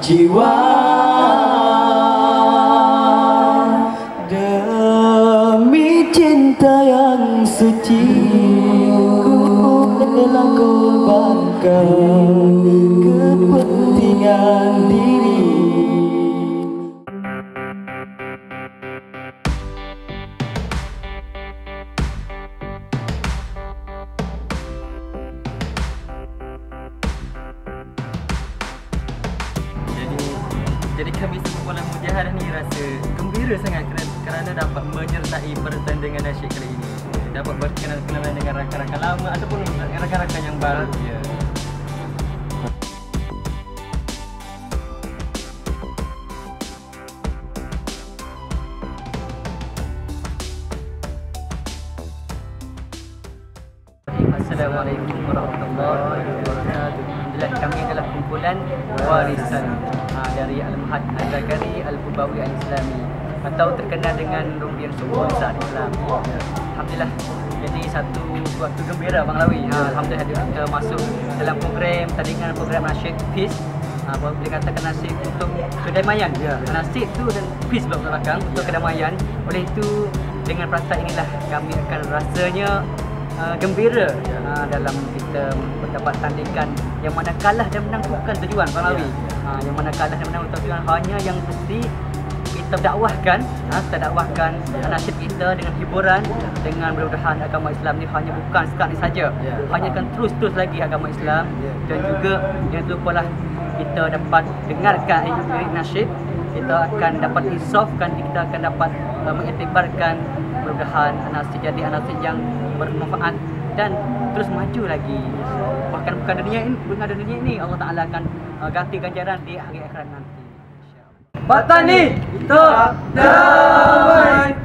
jiwa Demi cinta yang suci. Ku rela korbankan Kepentingan jadi kami semua dalam mujahadah ni rasa gembira sangat kerana, kerana dapat menyertai pertandingan nasyid kali ini. Dapat berkenalan dengan rakan-rakan lama ataupun rakan-rakan yang baru. Ya. Assalamualaikum warahmatullahi wabarakatuh. Alhamdulillah kami adalah kumpulan warisan ha, dari Al-Mahad Al-Zakari Al-Bubawi Al-Islami atau terkenal dengan Rumbian Subuh Saat Islam. Alhamdulillah jadi satu waktu gembira Bang Lawi. Ha, Alhamdulillah kita masuk dalam program tandingan program Nasyid Peace Ha, boleh katakan nasib untuk kedamaian. Ya. Nasib tu dan peace belakang belakang untuk kedamaian. Oleh itu dengan perasaan inilah kami akan rasanya uh, gembira uh, dalam kita mendapat tandingan yang mana kalah dan menang bukan tujuan Bang Lawi. Ya. Uh, yang mana kalah dan menang bukan tujuan hanya yang mesti kita dakwahkan, uh, kita dakwahkan ya. nasyid kita dengan hiburan dengan mudah-mudahan agama Islam ni hanya bukan sekarang ni saja. Ya. Hanya akan terus-terus lagi agama Islam ya. dan juga jangan lupalah kita dapat dengarkan nasyid kita akan dapat insafkan kita akan dapat uh, mengiktibarkan mudah-mudahan anak jadi anak yang bermanfaat dan terus maju lagi. Bahkan bukan dunia ini bukan dunia ini Allah Taala akan uh, ganti ganjaran di hari akhirat nanti. Batani, kita damai.